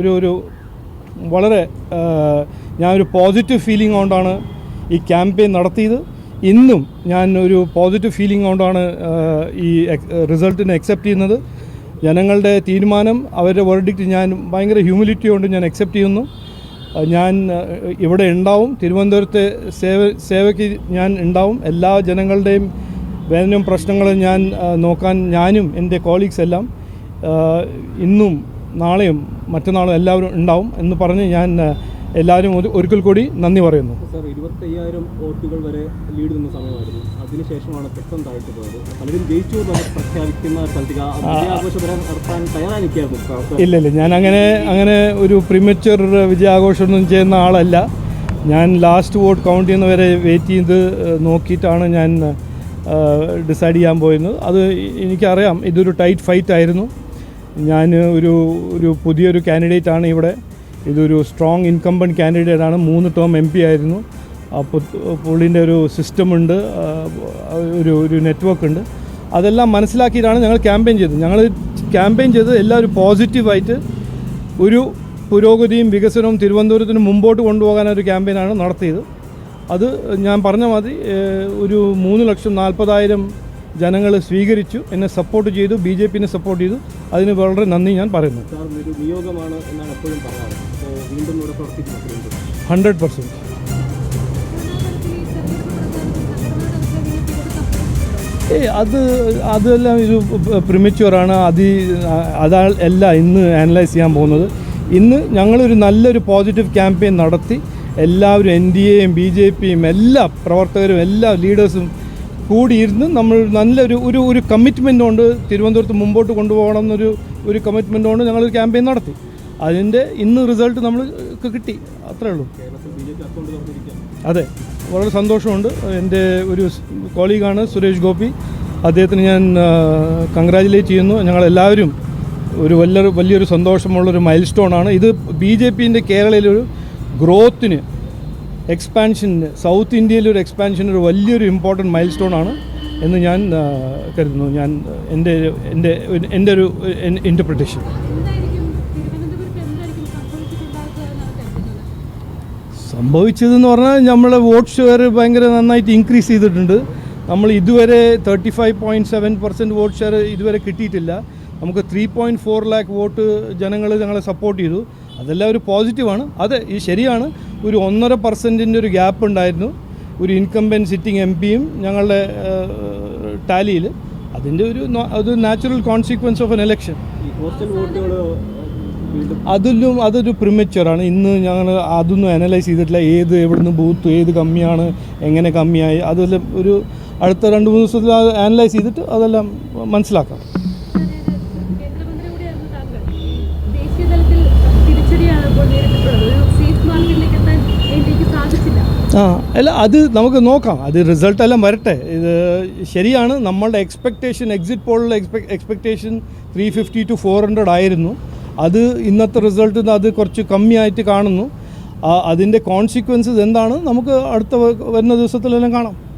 ഒരു ഒരു വളരെ ഞാനൊരു പോസിറ്റീവ് ഫീലിംഗ് കൊണ്ടാണ് ഈ ക്യാമ്പയിൻ നടത്തിയത്. ഇന്നും ഞാൻ ഒരു പോസിറ്റീവ് ഫീലിംഗ് കൊണ്ടാണ് ഈ റിസൾട്ടിനെ അക്സെപ്റ്റ് ചെയ്യുന്നത്. ജനങ്ങളുടെ തീരുമാനം അവരുടെ വെർഡിക്റ്റ് ഞാൻ ഭയങ്കര ഹ്യൂമിലിറ്റി കൊണ്ട് ഞാൻ അക്സെപ്റ്റ് ചെയ്യുന്നു. ഞാൻ ഇവിടെ ഉണ്ടാവും. തിരുവനന്തപുരത്തെ സേവ സേവയ്ക്ക് ഞാൻ ഉണ്ടാവും. എല്ലാ ജനങ്ങളുടെയും വേദനയും പ്രശ്നങ്ങളും ഞാൻ നോക്കാൻ ഞാനും എന്റെ കോളീഗ്സ് എല്ലാം ഇന്നും നാളെയും മറ്റന്നാളും എല്ലാവരും ഉണ്ടാവും എന്ന് പറഞ്ഞ് ഞാൻ എല്ലാവരും ഒരു- ഒരിക്കൽ കൂടി നന്ദി പറയുന്നു. സാർ ഇരുപത്തയ്യായിരം വോട്ടുകൾ വരെ ലീഡ് നിന്ന സമയമായിരുന്നു. അതിനുശേഷമാണ് പെട്ടെന്ന് താഴ്ത്തു പോയത്. പലരും ജയിച്ചു പ്രഖ്യാപിക്കുന്ന വരെ നടത്താൻ ഇല്ല ഇല്ല. ഞാൻ അങ്ങനെ അങ്ങനെ ഒരു പ്രിമച്വർ വിജയാഘോഷമൊന്നും ചെയ്യുന്ന ആളല്ല. ഞാൻ ലാസ്റ്റ് വോട്ട് കൗണ്ട് ചെയ്യുന്നവരെ വെയിറ്റ് ചെയ്ത് നോക്കിയിട്ടാണ് ഞാൻ ഡിസൈഡ് ചെയ്യാൻ പോയിരുന്നത്. അത് എനിക്കറിയാം. ഇതൊരു ടൈറ്റ് ഫൈറ്റ് ആയിരുന്നു. ഞാൻ ഒരു ഒരു പുതിയൊരു കാൻഡിഡേറ്റ് ആണ് ഇവിടെ. ഇതൊരു സ്ട്രോങ് ഇൻകംബൺ ആണ്. മൂന്ന് ടേം എം പി ആയിരുന്നു. അപ്പോൾ പുള്ളിന്റെ ഒരു സിസ്റ്റമുണ്ട് ഒരു ഒരു നെറ്റ്വർക്ക് ഉണ്ട്. അതെല്ലാം മനസ്സിലാക്കിയിട്ടാണ് ഞങ്ങൾ ക്യാമ്പയിൻ ചെയ്തത്. ഞങ്ങൾ ക്യാമ്പയിൻ ചെയ്തത് എല്ലാവരും പോസിറ്റീവായിട്ട് ഒരു പുരോഗതിയും വികസനവും തിരുവനന്തപുരത്തിന് മുമ്പോട്ട് കൊണ്ടുപോകാനൊരു ക്യാമ്പയിനാണ് നടത്തിയത്. അത് ഞാൻ പറഞ്ഞ മാതിരി ഒരു മൂന്ന് ലക്ഷം നാൽപ്പതായിരം ജനങ്ങൾ സ്വീകരിച്ചു എന്നെ സപ്പോർട്ട് ചെയ്തു ബി ജെ പിനെ സപ്പോർട്ട് ചെയ്തു. അതിന് വളരെ നന്ദി ഞാൻ പറയുന്നു. ഒരു ഹൺഡ്രഡ് പെർസെന്റ് ഏ അത് അതെല്ലാം ഇത് പ്രിമിച്ചുവറാണ് അതി അതാ അല്ല ഇന്ന് അനലൈസ് ചെയ്യാൻ പോകുന്നത്. ഇന്ന് ഞങ്ങളൊരു നല്ലൊരു പോസിറ്റീവ് ക്യാമ്പയിൻ നടത്തി. എല്ലാവരും എൻ ഡി എയും ബി ജെ പിയും എല്ലാ പ്രവർത്തകരും എല്ലാ ലീഡേഴ്സും കൂടിയിരുന്ന് നമ്മൾ നല്ലൊരു ഒരു ഒരു കമ്മിറ്റ്മെന്റ് കൊണ്ട് തിരുവനന്തപുരത്ത് മുമ്പോട്ട് കൊണ്ടുപോകണം എന്നൊരു ഒരു കമ്മിറ്റ്മെന്റ് കൊണ്ട് ഞങ്ങളൊരു ക്യാമ്പയിൻ നടത്തി. അതിന്റെ ഇന്ന് റിസൾട്ട് നമ്മൾ കിട്ടി. അത്രേ ഉള്ളൂ. അതെ. വളരെ സന്തോഷമുണ്ട്. എന്റെ ഒരു കോളീഗാണ് സുരേഷ് ഗോപി. അദ്ദേഹത്തിന് ഞാൻ കൺഗ്രാജുലേറ്റ് ചെയ്യുന്നു. ഞങ്ങളെല്ലാവരും ഒരു വലിയൊരു വലിയൊരു സന്തോഷമുള്ളൊരു മൈൽ സ്റ്റോണാണ് ഇത് ബി ജെ പിന്റെ കേരളയിലൊരു ഗ്രോത്തിന് എക്സ്പാൻഷന് സൗത്ത് ഇന്ത്യയിലെ ഒരു എക്സ്പാൻഷൻ ഒരു വലിയൊരു ഇമ്പോർട്ടന്റ് മൈൽ സ്റ്റോൺ ആണ് എന്ന് ഞാൻ കരുതുന്നു. ഞാൻ എന്റെ എന്റെ എന്റെ ഒരു ഇന്റർപ്രിട്ടേഷൻ സംഭവിച്ചതെന്ന് പറഞ്ഞാൽ നമ്മളെ വോട്ട് ഷെയർ ഭയങ്കര നന്നായിട്ട് ഇൻക്രീസ് ചെയ്തിട്ടുണ്ട്. നമ്മൾ ഇതുവരെ thirty five point seven percent vote share ഇതുവരെ കിട്ടിയിട്ടില്ല. നമുക്ക് three point four lakh vote ജനങ്ങൾ ഞങ്ങളെ സപ്പോർട്ട് ചെയ്തു. അതെല്ലാം ഒരു പോസിറ്റീവാണ് അതെ ഈ ശരിയാണ്. ഒരു ഒന്നര പെർസെന്റിന്റെ ഒരു ഗ്യാപ്പ് ഉണ്ടായിരുന്നു. ഒരു ഇൻകംബൻ സിറ്റിംഗ് എം പിയും ഞങ്ങളുടെ ടാലിയിൽ അതിന്റെ ഒരു അതൊരു അത് natural consequence of an election അതിലും അതൊരു പ്രിമച്ചുറാണ് ഇന്ന് ഞങ്ങൾ അതൊന്നും അനലൈസ് ചെയ്തിട്ടില്ല. ഏത് എവിടുന്ന് ബൂത്ത് ഏത് കമ്മിയാണ് എങ്ങനെ കമ്മിയായി അതെല്ലാം ഒരു അടുത്ത രണ്ട് മൂന്ന് ദിവസത്തിൽ അനലൈസ് ചെയ്തിട്ട് അതെല്ലാം മനസ്സിലാക്കാം. ആ. അല്ല അത് നമുക്ക് നോക്കാം. അത് റിസൾട്ട് എല്ലാം വരട്ടെ. ഇത് ശരിയാണ്. നമ്മളുടെ expectation exit പോളിലെ expectation three fifty to four hundred ആയിരുന്നു. അത് ഇന്നത്തെ റിസൾട്ടിൽ അത് കുറച്ച് കമ്മിയായിട്ട് കാണുന്നു. അതിന്റെ കോൺസിക്വൻസസ് എന്താണ് നമുക്ക് അടുത്ത വരുന്ന ദിവസത്തിലെല്ലാം കാണാം.